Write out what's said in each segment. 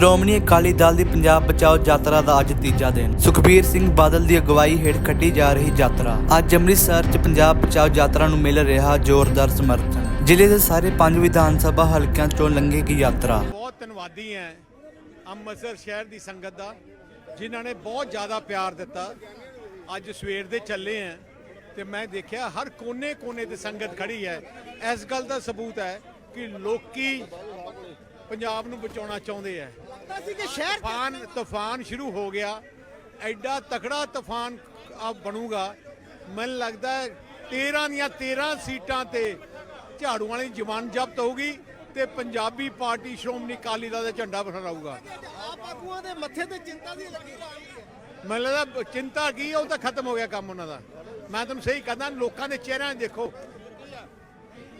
ਸ਼੍ਰੋਮਣੀ ਅਕਾਲੀ ਦਲ ਦੀ ਪੰਜਾਬ ਬਚਾਓ ਯਾਤਰਾ ਦਾ ਅੱਜ ਤੀਜਾ ਦਿਨ। ਸੁਖਬੀਰ ਸਿੰਘ ਬਾਦਲ ਦੀ ਅਗਵਾਈ ਹੇਠ ਕੱਢੀ ਜਾ ਰਹੀ ਯਾਤਰਾ। ਅੱਜ ਅੰਮ੍ਰਿਤਸਰ 'ਚ ਪੰਜਾਬ ਬਚਾਓ ਯਾਤਰਾ ਨੂੰ ਮਿਲ ਰਿਹਾ ਜ਼ੋਰਦਾਰ ਸਮਰਥਨ। ਜ਼ਿਲ੍ਹੇ ਦੇ ਸਾਰੇ ਪੰਜ ਵਿਧਾਨ ਸਭਾ ਹਲਕਿਆਂ ਚੋਂ ਲੰਘੇਗੀ ਯਾਤਰਾ। ਬਹੁਤ ਧੰਨਵਾਦੀ ਹੈ ਅੰਮ੍ਰਿਤਸਰ ਸ਼ਹਿਰ ਦੀ ਸੰਗਤ ਦਾ, ਜਿਨ੍ਹਾਂ ਨੇ ਬਹੁਤ ਜ਼ਿਆਦਾ ਪਿਆਰ ਦਿੱਤਾ। ਅੱਜ ਸਵੇਰ ਦੇ ਚੱਲੇ ਆ ਤੇ ਮੈਂ ਦੇਖਿਆ ਹਰ ਕੋਨੇ-ਕੋਨੇ ਤੇ ਸੰਗਤ ਖੜੀ ਹੈ ਇਸ ਗੱਲ ਦਾ ਸਬੂਤ ਹੈ ਕਿ ਲੋਕੀ ਪੰਜਾਬ ਨੂੰ ਬਚਾਉਣਾ ਚਾਹੁੰਦੇ ਆ। ਅਸੀਂ ਕਿ ਸ਼ਹਿਰ ਤੂਫਾਨ ਤੂਫਾਨ ਸ਼ੁਰੂ ਹੋ ਗਿਆ। ਐਡਾ ਤਕੜਾ ਤੂਫਾਨ ਆ ਬਣੂਗਾ। ਮੈਨੂੰ ਲੱਗਦਾ ਹੈ 13 ਦੀਆਂ 13 ਸੀਟਾਂ ਤੇ ਝਾੜੂ ਵਾਲੀ ਜਵਾਨ ਜ਼ਬਤ ਹੋਊਗੀ ਤੇ ਪੰਜਾਬੀ ਪਾਰਟੀ ਸ਼੍ਰੋਮਣੀ ਅਕਾਲੀ ਦਲ ਦਾ ਝੰਡਾ ਫਹਰਾਊਗਾ ਆਪ ਆਗੂਆਂ ਦੇ ਮੱਥੇ ਤੇ ਚਿੰਤਾ ਦੀ ਲਕੀਰ ਆ ਗਈ ਹੈ। ਮੈਨੂੰ ਲੱਗਦਾ ਚਿੰਤਾ ਕੀ ਉਹ ਤਾਂ ਖਤਮ ਹੋ ਗਿਆ ਕੰਮ ਉਹਨਾਂ ਦਾ। ਮੈਂ ਤੁਹਾਨੂੰ ਸਹੀ ਕਹਿੰਦਾ ਲੋਕਾਂ ਦੇ ਚਿਹਰਿਆਂ ਦੇਖੋ।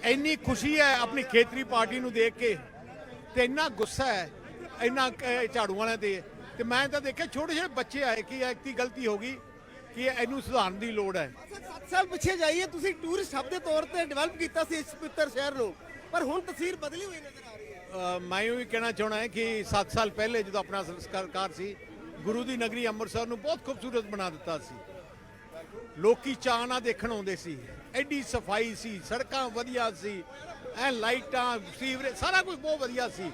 ਇੰਨੀ ਖੁਸ਼ੀ ਹੈ ਆਪਣੀ ਖੇਤਰੀ ਪਾਰਟੀ ਨੂੰ ਦੇਖ ਕੇ। ਤੇ ਇੰਨਾ ਗੁੱਸਾ ਹੈ ਇੰਨਾ ਝਾੜੂ ਵਾਲਿਆਂ ਤੇ ਤੇ ਮੈਂ ਤਾਂ ਦੇਖਿਆ ਛੋਟੇ ਛੋਟੇ ਬੱਚੇ ਆਏ ਕਿ ਕੀ ਗਲਤੀ ਹੋ ਗਈ ਕਿ ਇਹਨੂੰ ਸੁਧਾਰਨ ਦੀ ਲੋੜ ਹੈ। 7 ਸਾਲ ਪਿੱਛੇ ਜਾਈਏ ਤੁਸੀਂ ਟੂਰਿਸਟ ਹੱਬ ਦੇ ਤੌਰ ਤੇ ਡਿਵੈਲਪ ਕੀਤਾ ਸੀ ਇਸ ਪਵਿੱਤਰ ਸ਼ਹਿਰ ਨੂੰ ਪਰ ਹੁਣ ਤਸਵੀਰ ਬਦਲੀ ਹੋਈ ਨਜ਼ਰ ਆ ਰਹੀ ਹੈ। ਮੈਂ ਇਹ ਵੀ ਕਹਿਣਾ ਚਾਹਣਾ ਹੈ ਕਿ 7 ਸਾਲ ਪਹਿਲੇ ਜਦੋਂ ਆਪਣਾ ਸਰਕਾਰ ਸੀ ਗੁਰੂ ਦੀ ਨਗਰੀ ਅੰਮ੍ਰਿਤਸਰ ਨੂੰ ਬਹੁਤ ਖੂਬਸੂਰਤ ਬਣਾ ਦਿੱਤਾ ਸੀ। ਲੋਕੀ ਚਾਅ ਨਾਲ ਦੇਖਣ ਆਉਂਦੇ ਸੀ ਐਡੀ ਸਫ਼ਾਈ ਸੀ ਸੜਕਾਂ ਵਧੀਆ ਸੀ ਐ ਲਾਈਟਾਂ ਸੀਵਰੇਜ ਸਾਰਾ ਕੁਝ ਬਹੁਤ ਵਧੀਆ ਸੀ।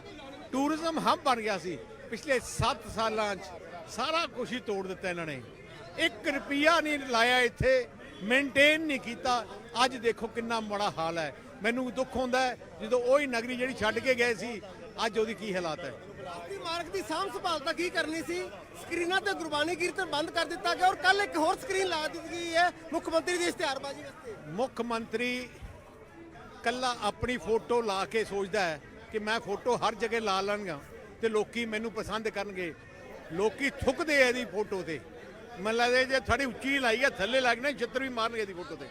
ਟੂਰਿਜ਼ਮ ਹਬ ਬਣ ਗਿਆ ਸੀ। ਪਿਛਲੇ 7 ਸਾਲਾਂ 'ਚ ਸਾਰਾ ਕੁਝ ਹੀ ਤੋੜ ਦਿੱਤਾ ਇਹਨਾਂ ਨੇ। 1 ਰੁਪਿਆ ਨਹੀਂ ਲਾਇਆ ਇੱਥੇ ਮੇਨਟੇਨ ਨਹੀਂ ਕੀਤਾ। ਅੱਜ ਦੇਖੋ ਕਿੰਨਾ ਮਾੜਾ ਹਾਲ ਹੈ। ਮੈਨੂੰ ਦੁੱਖ ਹੁੰਦਾ ਹੈ ਜਦੋਂ ਉਹ ਹੀ ਨਗਰੀ ਜਿਹੜੀ ਛੱਡ ਕੇ ਗਏ ਸੀ ਅੱਜ ਉਹਦੀ ਕੀ ਹਾਲਾਤ ਹੈ? ਆਪਣੀ ਮਾਰਕ ਦੀ ਸਾਂਭ ਸੰਭਾਲ ਤਾਂ ਕੀ ਕਰਨੀ ਸੀ? ਸਕਰੀਨਾਂ ਤੇ ਗੁਰਬਾਣੀ ਕੀਰਤਨ ਬੰਦ ਕਰ ਦਿੱਤਾ ਗਿਆ ਔਰ ਕੱਲ ਇੱਕ ਹੋਰ ਸਕਰੀਨ ਲਾ ਦਿੱਤੀ ਗਈ ਹੈ ਮੁੱਖ ਮੰਤਰੀ ਦੀ ਇਸ਼ਤਿਹਾਰਬਾਜ਼ੀ ਵਾਸਤੇ। ਮੁੱਖ ਮੰਤਰੀ ਕੱਲਾ ਆਪਣੀ ਫੋਟੋ ਲਾ ਕੇ ਸੋਚਦਾ ਹੈ ਕਿ ਮੈਂ ਫੋਟੋ ਹਰ ਜਗ੍ਹਾ ਲਾ ਲਾਂਗਾ ਤੇ ਲੋਕੀ ਮੈਨੂੰ ਪਸੰਦ ਕਰਨਗੇ। ਲੋਕੀ ਥੁੱਕਦੇ ਆ ਇਹਦੀ ਫੋਟੋ ਤੇ। ਮੈਨੂੰ ਲੱਗਦਾ ਜੇ ਥੋੜੀ ਉੱਚੀ ਲਾਈ ਆ, ਥੱਲੇ ਲੱਗਣਾ ਛਿੱਤਰ ਵੀ ਮਾਰਨਗੇ ਇਹਦੀ ਫੋਟੋ ਤੇ।